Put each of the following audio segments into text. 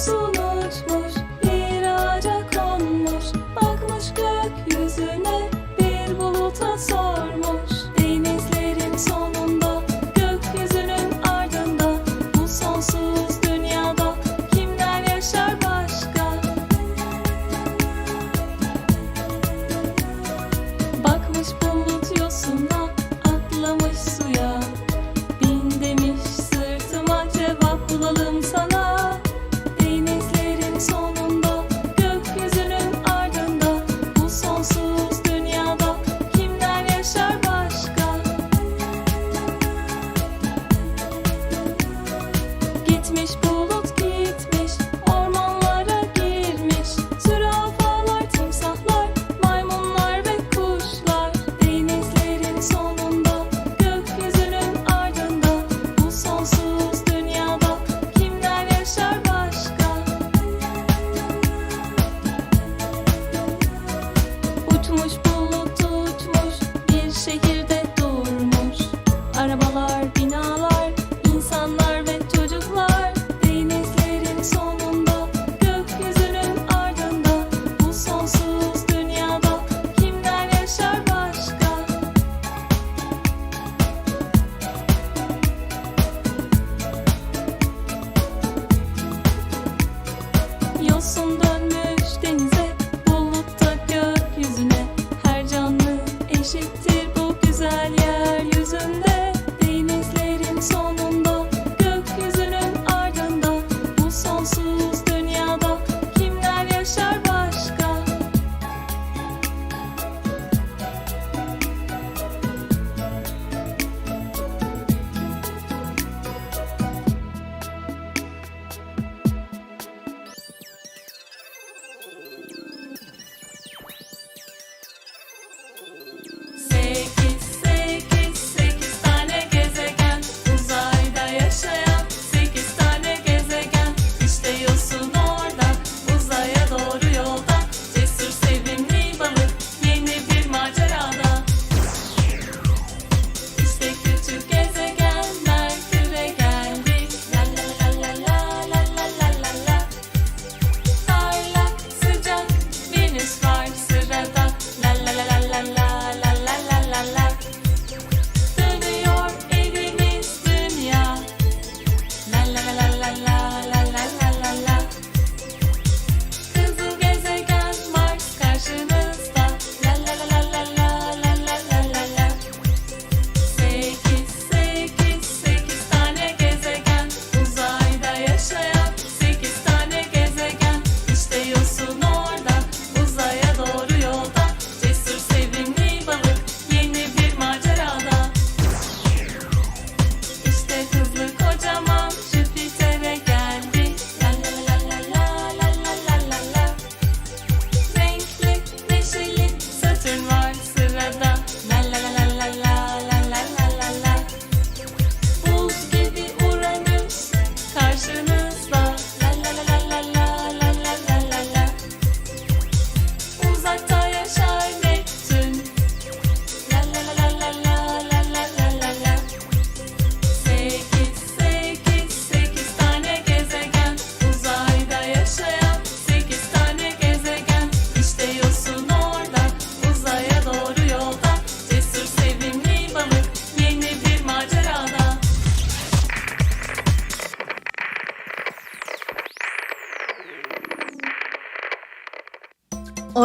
その olsun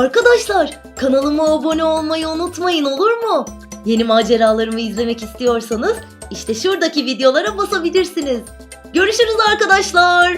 Arkadaşlar kanalıma abone olmayı unutmayın olur mu? Yeni maceralarımı izlemek istiyorsanız işte şuradaki videolara basabilirsiniz. Görüşürüz arkadaşlar.